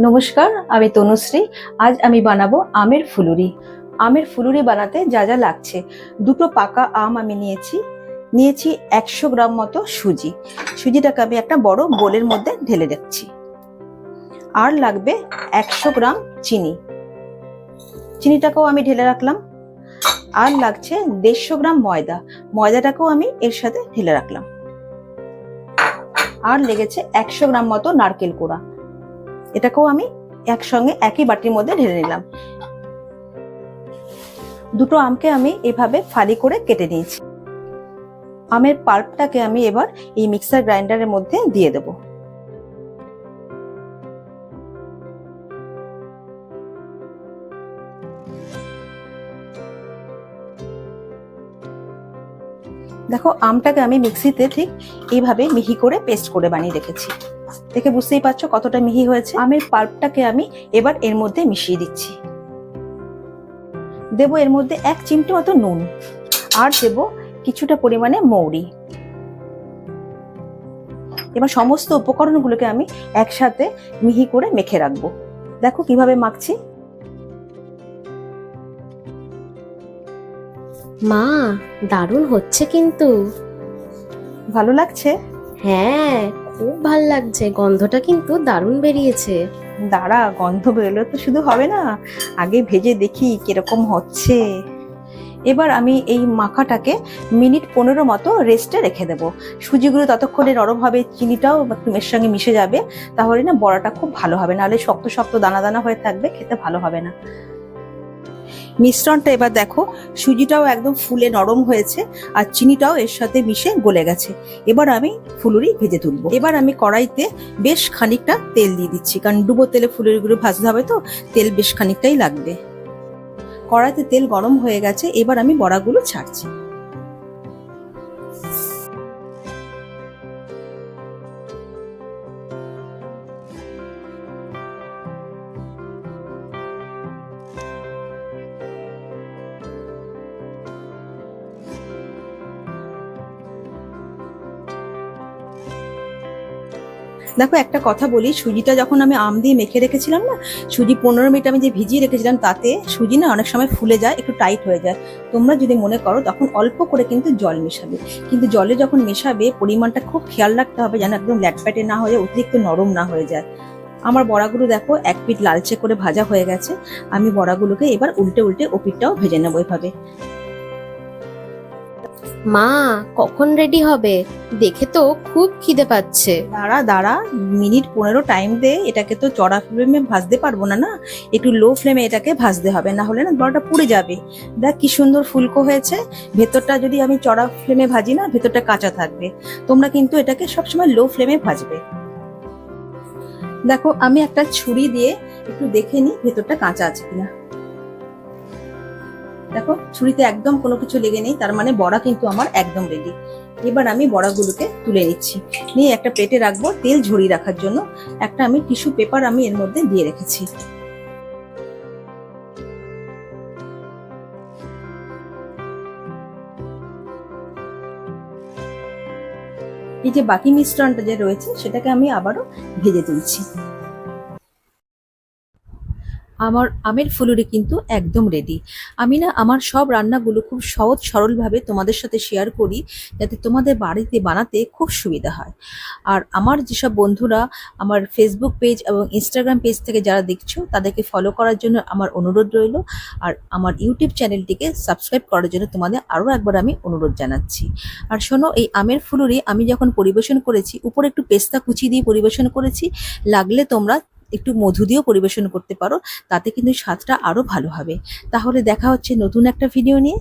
নমস্কার, আমি তনুশ্রী। আজ আমি বানাবো আমের ফুলুরি। আমের ফুলুরি বানাতে যা যা লাগছে। দুটো পাকা আম আমি নিয়েছি। নিয়েছি একশো গ্রাম মতো সুজি। সুজিটাকে আমি একটা বড় বোলের মধ্যে ঢেলে রাখছি। আর লাগবে একশো গ্রাম চিনি। চিনিটাকেও আমি ঢেলে রাখলাম। আর লাগছে দেড়শো গ্রাম ময়দা। ময়দাটাকেও আমি এর সাথে ঢেলে রাখলাম। আর লেগেছে একশো গ্রাম মতো নারকেল কোড়া। এটাকেও আমি একসঙ্গে একই বাটির মধ্যে ঢেলে নিলাম। দুটো আমকে আমি এভাবে ফালি করে কেটে নিয়েছি। আমের পাল্পটাকে আমি এবার এই মিক্সার গ্রাইন্ডারের মধ্যে দিয়ে দেব। দেখো, আমটাকে আমি মিক্সিতে ঠিক এইভাবে মিহি করে পেস্ট করে বানিয়ে রেখেছি। দেখে বুঝতেই পারছ কতটা মিহি হয়েছে? আমের পাল্পটাকে আমি এবার এর মধ্যে মিশিয়ে দিচ্ছি। দেব এর মধ্যে এক চিমটি মতো নুন আর দেব কিছুটা পরিমাণে মৌরি। এবার সমস্ত উপকরণগুলোকে আমি একসাথে মিহি করে মেখে রাখব। দেখো কীভাবে মাখছি। মা দারুণ হচ্ছে কিন্তু। ভালো লাগছে? হ্যাঁ খুব ভালো লাগছে, গন্ধটা কিন্তু দারুণ বেরিয়েছে। দাঁড়া, গন্ধ বেরোলে তো শুধু হবে না। আগে ভেজে দেখি কীরকম হচ্ছে। এবার আমি এই মাখাটাকে মিনিট পনেরো মতো রেস্টে রেখে দেব। সুজিগুলো ততক্ষণে নরম হবে, চিনিটাও এর সঙ্গে মিশে যাবে। তাহলে না, বড়াটা খুব ভালো হবে। নাহলে শক্ত শক্ত দানা দানা হয়ে থাকবে, খেতে ভালো হবে না। মিশ্রণটা এবার দেখো, সুজিটাও একদম ফুলে নরম হয়েছে আর চিনিটাও এর সাথে মিশে গলে গেছে। এবার আমি ফুলুরি ভেজে তুলবো। এবার আমি কড়াইতে বেশ খানিকটা তেল দিয়ে দিচ্ছি, কারণ ডুবো তেলে ফুলুরিগুলো ভাজতে হবে তো, তেল বেশ খানিকটাই লাগবে। কড়াইতে তেল গরম হয়ে গেছে, এবার আমি বড়াগুলো ছাড়ছি। দেখো, একটা কথা বলি, সুজিটা যখন আমি আম দিয়ে মেখে রেখেছিলাম না, সুজি পনেরো মিনিট আমি যে ভিজিয়ে রেখেছিলাম তাতে, সুজি না অনেক সময় ফুলে যায়, একটু টাইট হয়ে যায়। তোমরা যদি মনে করো, তখন অল্প করে কিন্তু জল মেশাবে। কিন্তু জলে যখন মেশাবে, পরিমাণটা খুব খেয়াল রাখতে হবে যেন একদম ল্যাটপ্যাটে না হয়ে অতিরিক্ত নরম না হয়ে যায়। আমার বড়াগুলো দেখো, এক পিঠ লালচে করে ভাজা হয়ে গেছে। আমি বড়াগুলোকে এবার উল্টে উল্টে ওপিটটাও ভেজে নেব এভাবে। মা, কখন রেডি হবে? দেখে তো খুব খিদে পাচ্ছে। দাঁড়া দাঁড়া, মিনিট পনেরো টাইম দে, এটাকে তো চড়া ফ্লেমে ভাজতে পারব না না? একটু লো ফ্লেমে এটাকে ভাজতে হবে, না হলে না বড়টা পুড়ে যাবে। দেখ কি সুন্দর ফুলকো হয়েছে। ভেতরটা যদি আমি চড়া ফ্লেমে ভাজি না, ভেতরটা কাঁচা থাকবে। তোমরা কিন্তু এটাকে সবসময় লো ফ্লেমে ভাজবে। দেখো, আমি একটা ছুরি দিয়ে একটু দেখে নিই ভেতরটা কাঁচা আছে কিনা। দেখো, ছুরিতে একদম কোনো কিছু লেগে নেই, তার মানে বড়া কিন্তু আমার একদম রেডি এবার আমি বড়াগুলোকে তুলে নিচ্ছি। নিয়ে একটা প্লেটে রাখব তেল ঝরিয়ে রাখার জন্য। একটা আমি টিস্যু পেপার আমি এর মধ্যে দিয়ে রেখেছি। এই যে বাকি মিশ্রণটা যে রয়েছে, সেটাকে আমি আবারও ভেজে তুলছি। আমার আমের ফুলুরি কিন্তু একদম রেডি আমি না আমার সব রান্নাগুলো খুব সহজ সরলভাবে তোমাদের সাথে শেয়ার করি, যাতে তোমাদের বাড়িতে বানাতে খুব সুবিধা হয়। আর আমার যেসব বন্ধুরা আমার ফেসবুক পেজ এবং ইনস্টাগ্রাম পেজ থেকে যারা দেখছ, তাদেরকে ফলো করার জন্য আমার অনুরোধ রইল। আর আমার ইউটিউব চ্যানেলটিকে সাবস্ক্রাইব করার জন্য তোমাদের আরও একবার আমি অনুরোধ জানাচ্ছি। আর শোনো, এই আমের ফুলুরি আমি যখন পরিবেশন করেছি, উপরে একটু পেস্তা কুচি দিয়ে পরিবেশন করেছি, লাগলে তোমরা একটু মধু দিয়েও পরিবেশন করতে পারো, তাতে কিন্তু স্বাদটা আরও ভালো হবে। তাহলে দেখা হচ্ছে নতুন একটা ভিডিও নিয়ে।